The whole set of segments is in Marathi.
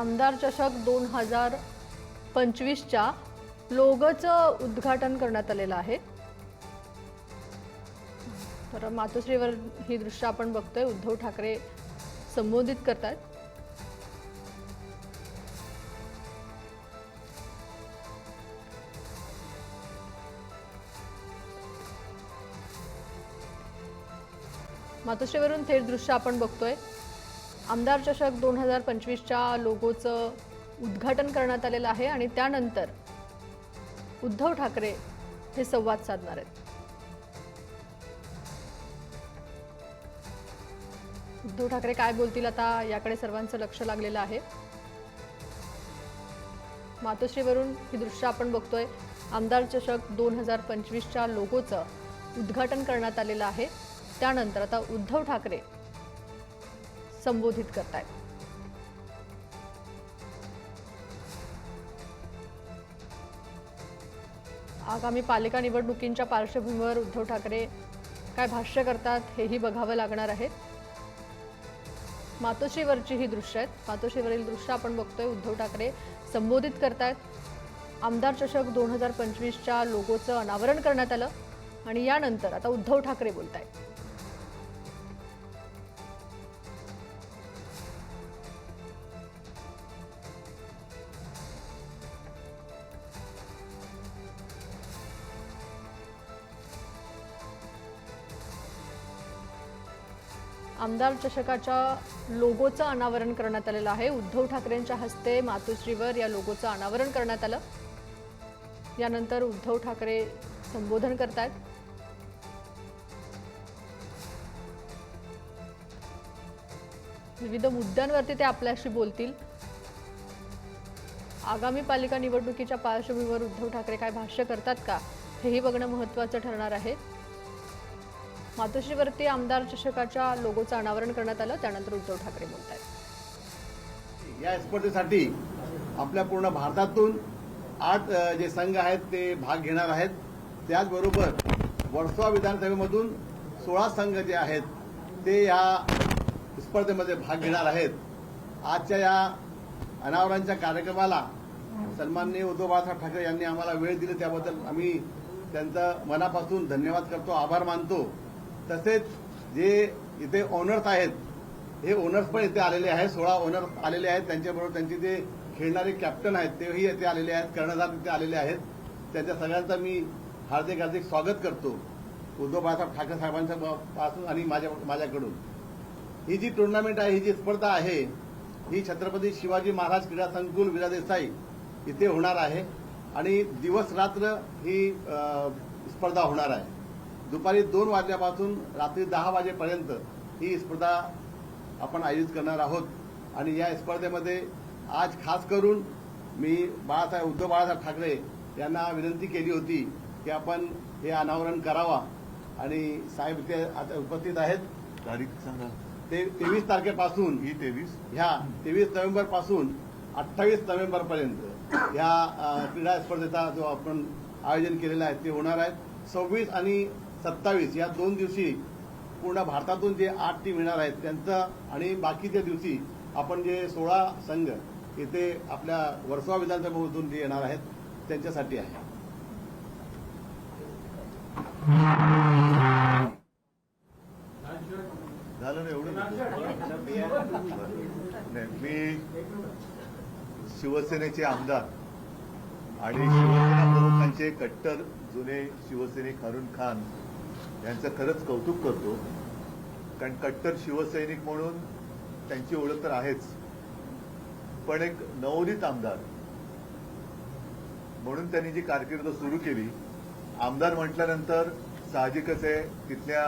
आमदार चषक दोन हजार पंचवीसच्या लोगोचं उद्घाटन करण्यात आलेलं आहे. तर मातोश्रीवर ही दृश्य आपण बघतोय. उद्धव ठाकरे संबोधित करतात मातोश्रीवरून थेट दृश्य आपण बघतोय. आमदार चषक दोन हजार पंचवीसच्या लोगोचं उद्घाटन करण्यात आलेलं आहे आणि त्यानंतर उद्धव ठाकरे हे संवाद साधणार आहेत. उद्धव ठाकरे काय बोलतील आता याकडे सर्वांचं लक्ष लागलेलं आहे. मातोश्रीवरून ही दृश्य आपण बघतोय. आमदार चषक दोन हजार पंचवीसच्या लोगोचं उद्घाटन करण्यात आलेलं आहे. त्यानंतर आता उद्धव ठाकरे संबोधित करतायत. आगामी पालिका निवडणुकींच्या पार्श्वभूमीवर उद्धव ठाकरे काय भाष्य करतात हेही बघावं लागणार आहे. मातोश्रीवरची ही दृश्य आहेत. मातोश्रीवरील दृश्य आपण बघतोय उद्धव ठाकरे संबोधित करतायत. आमदार चषक दोन हजार पंचवीसच्या लोगोचं अनावरण करण्यात आलं आणि यानंतर आता उद्धव ठाकरे बोलत आहेत आमदार चषकाच्या लोगोचं अनावरण करण्यात आलेलं आहे. उद्धव ठाकरेंच्या हस्ते मातोश्रीवर या लोगोचं अनावरण करण्यात आलं. यानंतर उद्धव ठाकरे संबोधन करतायत. विविध मुद्द्यांवरती ते आपल्याशी बोलतील. आगामी पालिका निवडणुकीच्या पार्श्वभूमीवर उद्धव ठाकरे काय भाष्य करतात का हेही बघणं महत्त्वाचं ठरणार आहे. मातोश्रीवरती आमदार चषकाच्या लोगोचं अनावरण करण्यात आलं. त्यानंतर उद्धव ठाकरे बोलत आहेत या स्पर्धेसाठी आपल्या पूर्ण भारतातून आठ जे संघ आहेत ते भाग घेणार आहेत. त्याचबरोबर वर्सोवा विधानसभेमधून सोळा संघ जे आहेत ते या स्पर्धेमध्ये भाग घेणार आहेत. आजच्या या अनावरणच्या कार्यक्रमाला सन्माननीय उद्धव बाळासाहेब ठाकरे यांनी आम्हाला वेळ दिली. त्याबद्दल आम्ही त्यांचं मनापासून धन्यवाद करतो. आभार मानतो. तसेच जे इथे ओनर्स आहेत हे ओनर्स पण इथे आलेले आहेत सोळा ओनर्स आलेले आहेत त्यांच्याबरोबर त्यांचे जे खेळणारे कॅप्टन आहेत तेही इथे आलेले आहेत कर्णधार इथे आलेले आहेत. त्यांच्या सगळ्यांचं मी हार्दिक हार्दिक स्वागत करतो. उद्धव बाळासाहेब ठाकरे साहेबांच्या पासून आणि माझ्या माझ्याकडून. ही जी टुर्नामेंट आहे ही जी स्पर्धा आहे ही छत्रपती शिवाजी महाराज क्रीडा संकुल विरा देसाई इथे होणार आहे. आणि दिवस रात्र ही स्पर्धा होणार आहे. दुपारी दोन वाजल्यापासून रात्री दहा वाजेपर्यंत ही स्पर्धा आपण आयोजित करणार आहोत. आणि या स्पर्धेमध्ये आज खास करून मी बाळासाहेब उद्धव बाळासाहेब ठाकरे यांना विनंती केली होती की आपण हे अनावरण करावा. आणि साहेब इथे आता उपस्थित आहेत. तारीख सांगा. ते तेवीस तारखेपासून. ही तेवीस? ह्या तेवीस नोव्हेंबरपासून अठ्ठावीस नोव्हेंबर पर्यंत ह्या क्रीडा स्पर्धेचा जो आपण आयोजन केलेला आहे ते होणार आहे. सव्वीस आणि सत्तावीस या दोन दिवशी पूर्ण भारतातून जे आठ टीम येणार आहेत त्यांचं आणि बाकीच्या दिवशी आपण जे सोळा संघ इथे आपल्या वर्सोवा विधानसभेमधून जे येणार आहेत त्यांच्यासाठी आहे. झालं ना एवढं नाही मी शिवसेनेचे आमदार आणि शिवसेना प्रमुखांचे कट्टर जुने शिवसैनिक अरुण खान यांचं खरंच कौतुक करतो. कारण कट्टर शिवसैनिक म्हणून त्यांची ओळख तर आहेच. पण एक नवोदित आमदार म्हणून त्यांनी जी कारकीर्द सुरू केली आमदार म्हटल्यानंतर साहजिकच आहे तिथल्या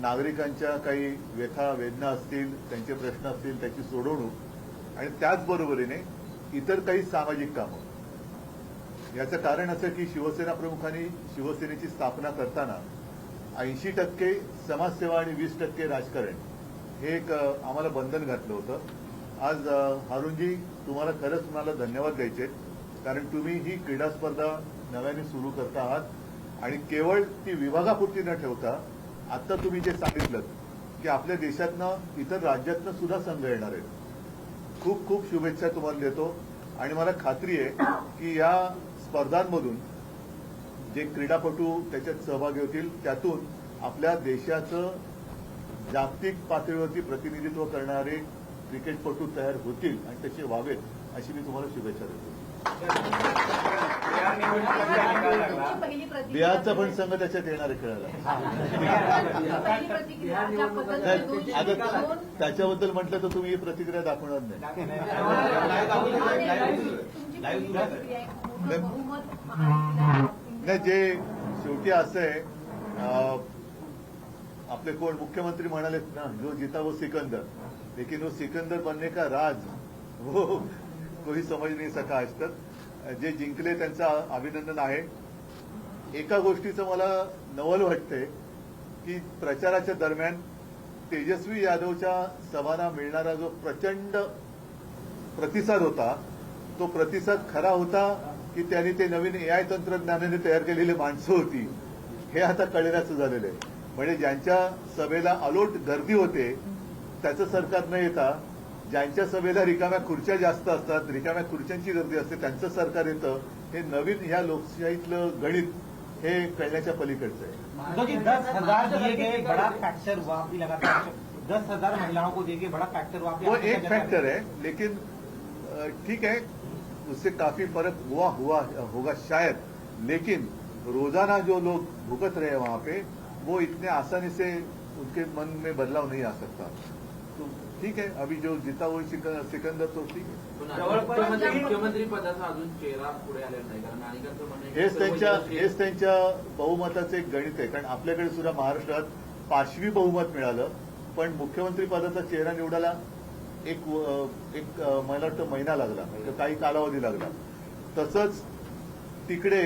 नागरिकांच्या काही व्यथा वेदना असतील त्यांचे प्रश्न असतील त्याची सोडवणूक. आणि त्याचबरोबरीने इतर काही सामाजिक कामं. याचं कारण असं की शिवसेना प्रमुखांनी शिवसेनेची स्थापना करताना ऐंशी टक्के समाजसेवा आणि वीस टक्के राजकारण हे एक आम्हाला बंधन घातलं होतं. आज अ, तुम्हाला खरंच मला धन्यवाद द्यायचे कारण तुम्ही ही क्रीडा स्पर्धा नव्याने सुरू करता आहात आणि केवळ ती विभागापुरती न ठेवता आता तुम्ही जे सांगितलं की आपल्या देशातनं इतर राज्यातनं सुद्धा संघ येणार आहेत. खूप खूप शुभेच्छा तुम्हाला देतो. आणि मला खात्री आहे की या स्पर्धांमधून जे क्रीडापटू त्याच्यात सहभागी होतील त्यातून आपल्या देशाचं जागतिक पातळीवरती प्रतिनिधित्व करणारे क्रिकेटपटू तयार होतील आणि तसे व्हावेत अशी मी तुम्हाला शुभेच्छा देतो. बिहारचा पण संघ त्याच्यात येणार आहे खेळायला. त्याच्याबद्दल म्हटलं तर तुम्ही ही प्रतिक्रिया दाखवणार नाही. नाही जे शेवटी असं आहे अं, आपले कोण मुख्यमंत्री म्हणालेत ना जो जीता वो सिकंदर. लेकिन वो सिकंदर बनने का राज वो कोही समज नाही सका आज तर जे जिंकले त्यांचं अभिनंदन आहे. एका गोष्टीचं मला नवल वाटतंय की प्रचाराच्या दरम्यान तेजस्वी यादवच्या सभांना मिळणारा जो प्रचंड प्रतिसाद होता तो प्रतिसाद खरा होता की त्यांनी ते नवीन एआय तंत्रज्ञानाने तयार केलेली माणसं होती. हे आता कळेनाचं झालेलं आहे. म्हणजे ज्यांच्या सभेला अलोट गर्दी होते त्याचं सरकार न येता ज्यांच्या सभेला रिकाम्या खुर्च्या जास्त असतात रिकाम्या खुर्च्यांची गर्दी असते त्यांचं सरकार येतं हे नवीन ह्या लोकशाहीतलं गणित हे कळण्याच्या पलीकडचं आहे. दस हजार दिए गए बड़ा फैक्टर दस हजार महिलाओं को दिए गए बड़ा फैक्टर वो एक फैक्टर है लेकिन ठीक है उससे काफी फर्क हुआ हुआ होगा शायद लेकिन रोजाना जो लोग भुगत रहे हैं वहां पे वो इतने आसानी से उनके मन में बदलाव नहीं आ सकता। तो ठीक है अभी जो जीता वो सिकंदर सिकंदर तो ठीक है। मुख्यमंत्री मुख्यमंत्री पदाचा अजून चेहरा पुढे आलेला नाही कारण की हेच त्यांच्या जे- हेच त्यांच्या बहुमताचं एक गणित आहे कारण आपल्याकडे सुद्धा महाराष्ट्रात पाचवी बहुमत मिळालं पण मुख्यमंत्री पदाचा चेहरा निवडायला एक एक मला वाटतं महिना लागला किंवा काही कालावधी लागला. तसंच तिकडे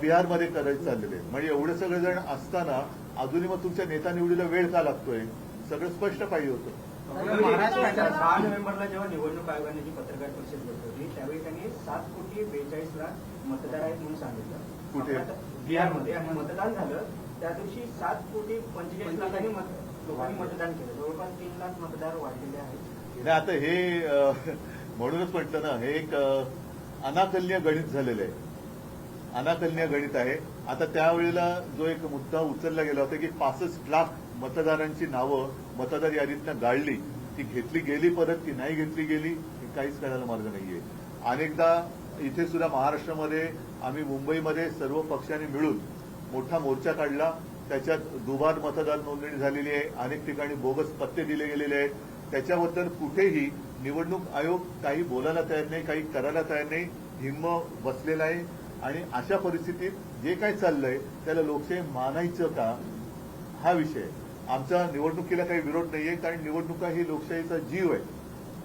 बिहारमध्ये करायचं चाललेले म्हणजे एवढे सगळे जण असताना अजूनही मग तुमच्या नेता निवडीला वेळ का लागतोय? सगळं स्पष्ट पाहिजे होतं. महाराष्ट्राच्या दहा नोव्हेंबरला जेव्हा निवडणूक आयोगाने जी पत्रकार परिषद घेतली होती त्यावेळी त्यांनी सात कोटी बेचाळीस लाख मतदार आहेत म्हणून सांगितलं. कुठे? बिहारमध्ये. आणि मतदान झालं त्या दिवशी सात कोटी पंचेचाळीस लाखांनी लोकांनी मतदान केलं. जवळपास तीन लाख मतदार वाढलेले आहेत. नाही आता हे म्हणूनच म्हटलं ना हे एक अनाकल्य अनाकलनीय गणित झालेलं आहे. अनाकल्य गणित आहे. आता त्यावेळेला जो एक मुद्दा उचलला गेला होता की पासष्ट लाख मतदारांची नावं मतदार यादीतनं गाळली. ती घेतली गेली परत की नाही घेतली गेली हे काहीच करायला मार्ग नाहीये. अनेकदा इथे सुद्धा महाराष्ट्रामध्ये आम्ही मुंबईमध्ये सर्व पक्षांनी मिळून मोठा मोर्चा काढला. त्याच्यात दुबार मतदार नोंदणी झालेली आहे. अनेक ठिकाणी बोगस पत्ते दिले गेलेले आहेत. त्याच्याबद्दल कुठेही निवडणूक आयोग काही बोलायला तयार नाही काही करायला तयार नाही हिम्म बसलेला आहे. आणि अशा परिस्थितीत जे काय चाललंय त्याला लोकशाही मानायचं का? हा विषय. आमचा निवडणुकीला काही विरोध नाहीये कारण निवडणुका ही लोकशाहीचा जीव आहे.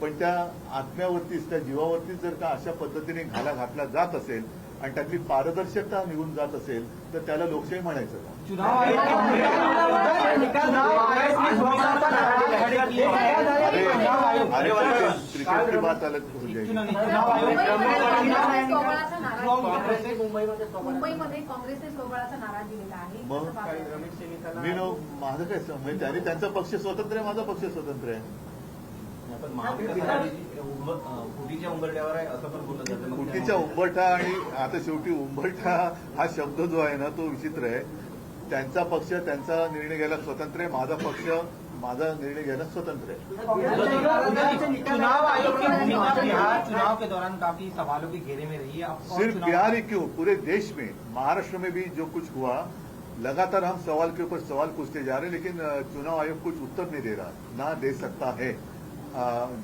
पण त्या आत्म्यावरतीच त्या जीवावरतीच जर का अशा पद्धतीने घाला घातला जात असेल आणि त्यातली पारदर्शकता निघून जात असेल तर त्याला लोकशाही म्हणायचं है अरे चुनाव आयोग अरे क्रिकेट क्रिकेट की बात हो काँग्रेसने मुंबईमध्ये काँग्रेसने सोबळाचा नारा दिलेला आहे मग? मी नो माझं काय म्हणजे त्यांनी त्यांचा पक्ष स्वतंत्र आहे माझा पक्ष स्वतंत्र आहे पण महाविकास आघाडी उंब- अं, फुटीच्या उंबरठ्यावर आहे असं पण बोललं जातं. मग कुटीचा उंबरठा आणि आता शेवटी उंबरठा हा शब्द जो आहे ना तो विचित्र आहे. त्यांचा पक्ष त्यांचा निर्णय घ्यायला स्वतंत्र आहे. माझा पक्ष माझा निर्णय घ्यायला स्वतंत्र आहे. चुनाव आयोग की भूमिका बिहार चुनाव के दौरान काफी सवालों के घेरे में रही है। सिर्फ बिहार ही क्यों? पूरे देश में महाराष्ट्र में भी जो कुछ हुआ लगातार हम सवाल के ऊपर सवाल पूछते जा रहे हैं लेकिन चुनाव आयोग कुछ उत्तर नहीं दे रहा ना दे सकता है। अ,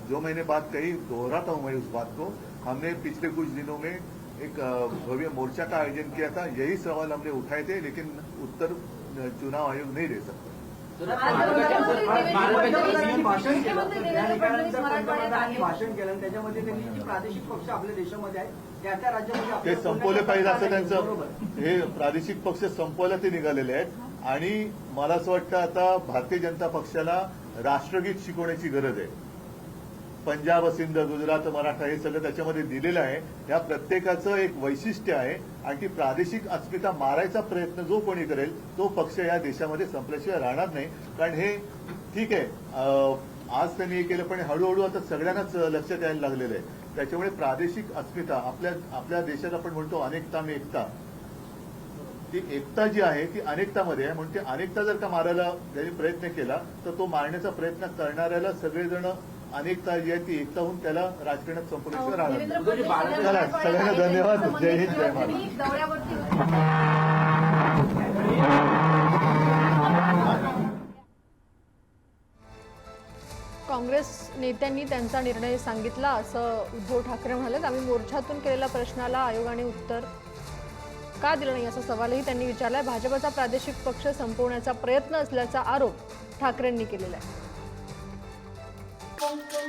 जो मैंने बात कही दोहराता हूं मैं उस बात को। हमने पिछले कुछ दिनों में एक भव्य मोर्चा का आयोजन किया था। यही सवाल हमने उठाए थे लेकिन उत्तर चुनाव आयोग नहीं दे सकता। भाषण केलं त्याच्यामध्ये त्यांनी जी प्रादेशिक पक्ष आपल्या देशामध्ये आहेत त्या त्या राज्यामध्ये ते संपवले पाहिजे असं त्यांचं हे प्रादेशिक पक्ष संपवायला ते निघालेले आहेत. आणि मला असं वाटतं आता भारतीय जनता पक्षाला राष्ट्रगीत शिकवण्याची गरज आहे. पंजाब सिंध गुजरात मराठा हे सगळं त्याच्यामध्ये दिलेलं आहे. या प्रत्येकाचं एक वैशिष्ट्य आहे. आणि ती प्रादेशिक अस्मिता मारायचा प्रयत्न जो कोणी करेल तो पक्ष या देशामध्ये संपल्याशिवाय राहणार नाही. कारण हे ठीक आहे आज त्यांनी हे केलं पण हळूहळू आता सगळ्यांनाच लक्षात यायला लागलेलं आहे. त्याच्यामुळे प्रादेशिक अस्मिता आपल्या आपल्या देशात आपण म्हणतो अनेकता मी एकता. ती एकता जी आहे ती अनेकतामध्ये आहे. म्हणून ती अनेकता जर का मारायला त्यांनी प्रयत्न केला तर तो मारण्याचा प्रयत्न करणाऱ्याला सगळेजण अनेकता जी आहे ती एकता होऊन त्याला राजकारणात राहणार नाही. फडणवीस चला, सगळ्यांना धन्यवाद. जय हिंद, जय महाराष्ट्र. काँग्रेस नेत्यांनी त्यांचा निर्णय सांगितला असं उद्धव ठाकरे म्हणाले आम्ही मोर्चातून केलेल्या प्रश्नाला आयोगाने उत्तर का दिलं नाही असा सवालही त्यांनी विचारलाय भाजपचा प्रादेशिक पक्ष संपवण्याचा प्रयत्न असल्याचा आरोप ठाकरेंनी केलेला आहे Thank you.